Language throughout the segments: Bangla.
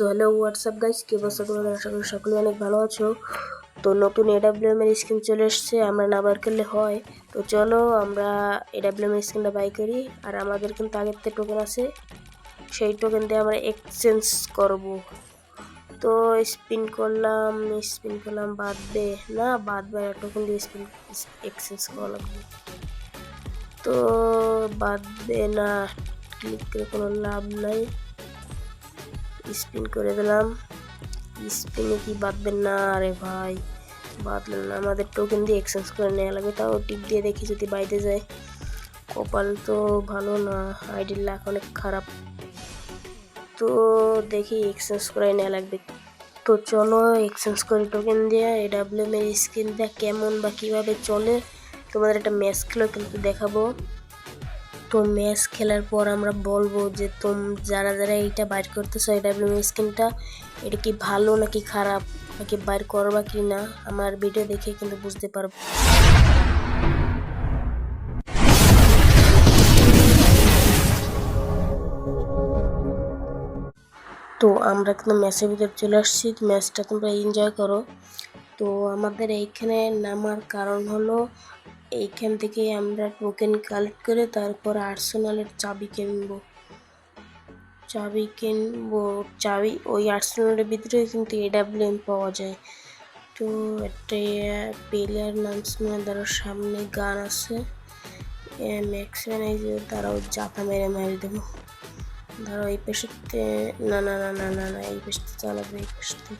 সো হ্যালো হোয়াটসঅ্যাপ গাইস কি অবস্থা তোমাদের? আশা করি সকলে অনেক ভালো আছো। তো নতুন এডাব্লিউএম এর স্কিন চলে এসছে, আমরা না বার করলে হয়। তো চলো, আমরা এডাব্লিউএম এর স্কিনটা বাই করি। আর আমাদের কিন্তু আগের থেকে টোকেন আছে, সেই টোকেন দিয়ে আমরা এক্সচেঞ্জ করব। তো স্পিন করলাম স্পিন করলাম, বাদ দে। না, বাদ বাদবে টোকেন দিয়ে স্পিন এক্সচেঞ্জ করা লাগবে। তো বাদবে না ক্লিক করে কোনো লাভ নাই। স্পিন করে দিলাম। স্পিনে কি বাঁধবেন না আরে ভাই? বাঁধলেন না। আমাদের টোকেন দিয়ে এক্সচেঞ্জ করে নেওয়া লাগবে। তাও টিপ দিয়ে দেখি যদি বাইতে যায়। কপাল তো ভালো না আইডির লাখ অনেক খারাপ। তো দেখি এক্সচেঞ্জ করে নেওয়া লাগবে। তো চলো এক্সচেঞ্জ করি টোকেন দিয়ে। এডাব্লিউএম এর স্ক্রিনটা কেমন বা কীভাবে চলে? তোমাদের একটা ম্যাচ খেলেও কিন্তু দেখাবো। তো ম্যাচ খেলার পর আমরা বলব যে তোম যারা যারা এইটা বাইর করতেছো এডাব্লিউএম স্ক্রিনটা এটা কি ভালো নাকি খারাপ? নাকি বাইর করবা কি না? আমার ভিডিও দেখে কিন্তু বুঝতে পারব। তো আমরা কিন্তু ম্যাচের ভিতরে চলে আসছি। ম্যাচটা তোমরা এনজয় করো। তো আমাদের এইখানে নামার কারণ হলো এইখান থেকে আমরা টোকেন কালেক্ট করে তারপর আর্সেনালের চাবি কিনবো। চাবি কিনবো, চাবি ওই আর্সেনালের ভিতরে কিন্তু এডাব্লিউএম পাওয়া যায়। তো একটা প্লেয়ার নাম শুনে ধরো সামনে গান আছে ম্যাক্সিমাম এই যে তারাও জাতা মেরে মেরে দেবো। ধরো এই পেশাতে, না না না না না না, এই পেশাতে চালাবে, এই পেশাতে।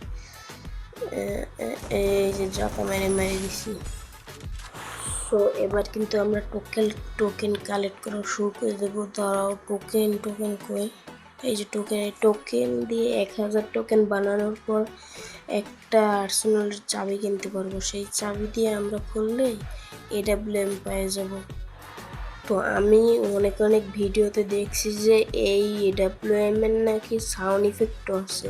এই যে জাতা মেরে মেরে দিছি। তো এবার কিন্তু আমরা টোকেন টোকেন কালেক্ট করা শুরু করে দেবো। তারাও টোকেন টোকেন করে এই যে টোকেন টোকেন দিয়ে এক হাজার টোকেন বানানোর পর একটা আর্সেনালের চাবি কিনতে পারব। সেই চাবি দিয়ে আমরা খুললে এডাব্লিউএম পেয়ে যাব। তো আমি অনেক অনেক ভিডিওতে দেখছি যে এই এডাব্লিউএম এর নাকি সাউন্ড ইফেক্টও আছে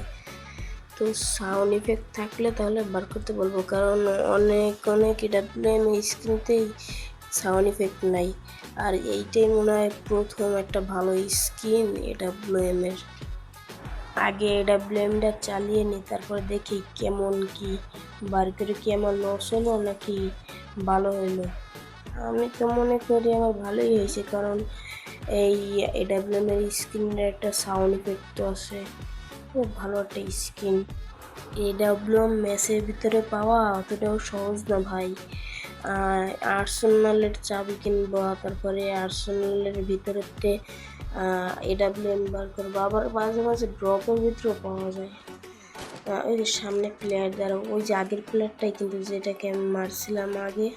তো সাউন্ড ইফেক্ট থাকলে তাহলে বার করতে বলব। কারণ অনেক অনেক এডাব্লিউএম স্ক্রিনতেই সাউন্ড ইফেক্ট নাই। আর এইটাই মনে হয় প্রথম একটা ভালো স্কিন এডাব্লিউএম এর। আগে এডাব্লিউএমটা চালিয়ে নিই তারপরে দেখি কেমন কি, বার করে কি আমার লস হলো নাকি ভালো হলো। আমি তো মনে করি আমার ভালোই হয়েছে, কারণ এই এডাব্লিউএম এর স্ক্রিনের একটা সাউন্ড ইফেক্ট তো আছে। খুব ভালো একটা স্কিন এডাব্লিউএম ম্যাচের ভিতরে পাওয়া অতটাও সহজ না ভাই। আর্সেনালের চাবি কিনবো, তারপরে আর্সেনালের ভিতরেতে এডাব্লিউএম বার করব। আবার মাঝে মাঝে ড্রপের ভিতরেও পাওয়া যায়। ওই যে সামনে প্লেয়ার দ্বারা ওই যে আগের প্লেয়ারটাই কিন্তু যেটাকে আমি মারছিলাম আগে।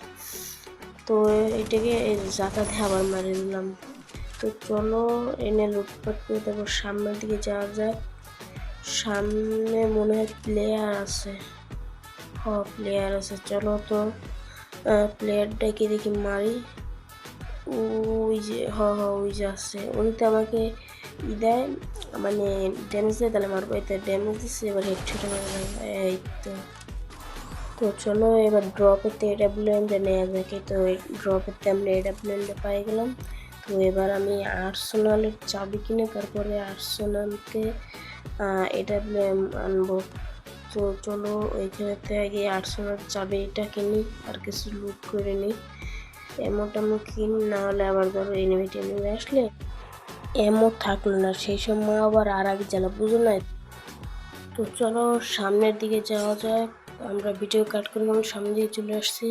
তো এটাকে যাতায়াতে আবার মারি দিলাম তো চলো এনে লুটপাট করে তারপর সামনের দিকে যাওয়া যায় সামনে মনে হয় প্লেয়ার আছে। হ প্লেয়ার আছে। চলো তো প্লেয়ারটাকে দেখি মারি। ওই যে, হ হ, ওই যে আছে। উনি তো আমাকে ই দেয় মানে ড্যামেজ দেয়, তাহলে মারবো। এতে ড্যামেজ দিচ্ছে এবার হেডশট এই তো। তো চলো, এবার ড্রপেতে এডাব্লিউএমটা নেওয়া যাক। তো ড্রপেতে আমরা এডাব্লিউএমটা পাই গেলাম। তো এবার আমি আর্সেনালের চাবি কিনে, তারপরে আর্সেনালকে এডাব্লিউএম আনব। তো চলো ওইখানেতে আগে আর্সেনাল চাবি, এটা কিনি, আর কিছু লুট করে নিই। এমো টেমো কিনি না হলে আবার ধরো এনিমি টেনিমি আসলে এমও থাকল না। সেই সময় আবার আর আগে জ্বালা বুঝো না তো চলো, সামনের দিকে যাওয়া যাক। আমরা ভিডিও কাট করে আমি সামনে দিকে চলে আসছি।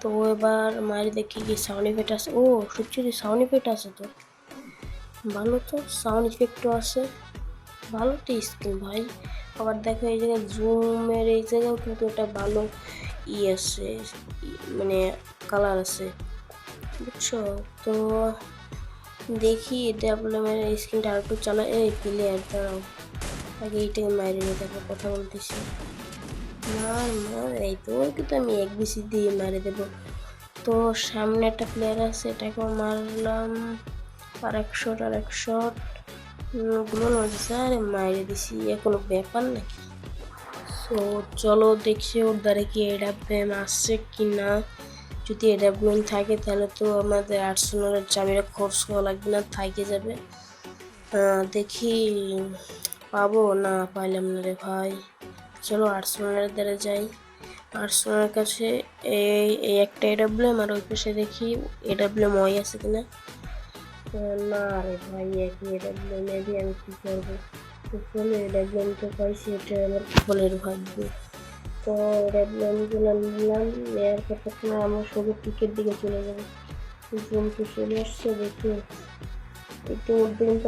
তো এবার মারি দেখি কি সাউন্ড ইফেক্ট আছে। ও, সত্যি সাউন্ড ইফেক্ট আছে তো। ভালো তো সাউন্ড ইফেক্টও আছে। ভালো তো স্ক্রিন ভাই। আবার দেখো এই জায়গায় জুমের এই জায়গাও কিন্তু একটা ভালো ই আছে মানে কালার আছে। বুঝছ? তো দেখি ডেভেলপমেন্ট স্ক্রিনটা আর একটু চালা এই প্লেয়ার দাঁড়াও। আগে এইটাকে মারি তারপর কথা বলতেছি। মার মার এই তো কিন্তু আমি এক বিসি দিয়ে মারি দেবো। তো সামনে একটা প্লেয়ার আছে, এটাকেও মারলাম। আর এক শট আর এক শট গুলো নজছে আরে মাইরে দিছি এ কোনো ব্যাপার নাকি তো চলো দেখছি ওর দ্বারা কি এডাব্লিউএম আসছে কি না যদি এডাব্লিউএম থাকে, তাহলে তো আমাদের আর্সেনালের চাবিটা খরচ করা লাগবে না, থাকে যাবে। দেখি পাবো না পাইলাম না রে ভাই। চলো আর্সেনালের দ্বারা যাই। আর্সেনালের কাছে এই একটা এডাব্লিউএম আর ওই পাশে দেখি এডাব্লিউএম ওয়াই আছে কিনা। না রে ভাই একই এডাব্লিউএম এদি আমি কী করব? তো এটা আমার ফোনের তো নেওয়ার আমরা দিকে চলে চলে আসছে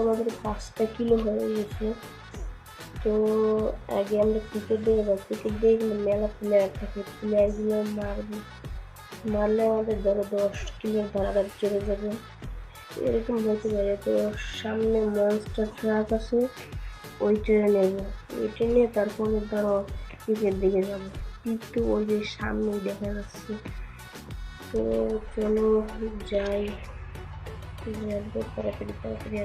আমাদের পাঁচটা কিলো হয়ে গেছে। তো আগে আমরা ক্রিকেট দিয়ে যাব। ক্রিকেট দিয়ে মেলা প্লেয়ার থাকে প্লেয়ারগুলো মারবো। মারলে আমাদের ধরো দশ কিলোর ধারাটা চলে যাবে। এরকম হতে পারে। তো সামনে মনস্টার ট্রাক আছে ওই ট্রেনে নেব। ওই ট্রেনে তারপরে ধরো ক্রিকেট দিকে যাব। কিন্তু ওই যে সামনেই দেখা যাচ্ছে। তো চলো যাই। তাড়াতাড়ি তাড়াতাড়ি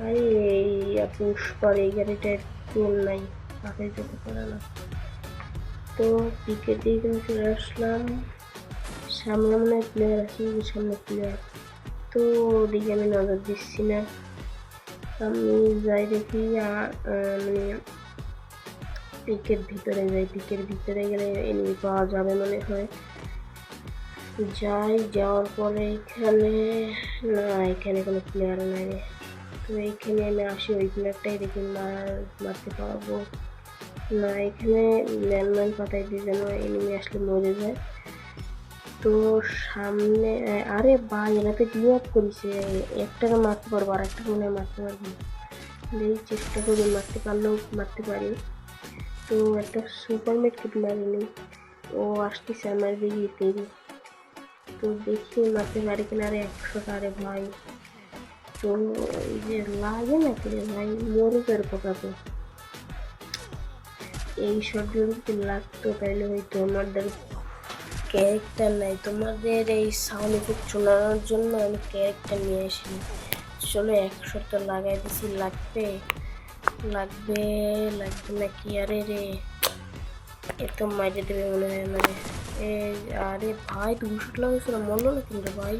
আরে এই পুষ্পার এই গাড়িটার টোল নাই। হাতে যেতে পারে না। তো দিয়ে কিন্তু চলে আসলাম। সামনে মনে হয় প্লেয়ার আছে, সামনে প্লেয়ার তো ওদিকে আমি নজর দিচ্ছি না। আমি যাই দেখি মানে পিকের ভিতরে যাই, পিকের ভিতরে গেলে এনিমি পাওয়া যাবে মনে হয়। যাই, যাওয়ার পরে এখানে, না, এখানে কোনো প্লেয়ার নাই। তো এইখানে আমি আসি, ওই প্লেয়ারটাই দেখি মার, মারতে পারব। না, এখানে ল্যান্ডমাইন পাতাই দিয়ে যেন এনিমি আসলে মরে যায়। তো সামনে আরে ভাই এনাতে ক্লিউ আপ করেছে। একটাকে মারতে পারব আর একটা মনে হয় মারতে পারব না। দেখি চেষ্টা করি, মারতে পারলেও মারতে পারি। তো একটা সুপার মেটকিট মারিনি ও আসতেছে আমার দিকে তৈরি তো দেখি মারতে পারি কিনা আরে একশো আরে ভাই। তো এই যে লাগে না কি ভাই? মরে তোর পোকা তো এই শটগুলো যদি লাগতো তাহলে হয়তো আমাদের ক্যারেক্টার নাই। তোমাদের এই সাউন্ড ইফেক্ট শোনানোর জন্য আমি ক্যারেক্টার নিয়ে আসি চলো একশো তো লাগাই দিছি, লাগবে? লাগবে লাগবে না কি আরে রে এত মাইরে দেবে মনে হয় মানে আরে ভাই দুশো লাগাইছিল মরলো না কিন্তু ভাই?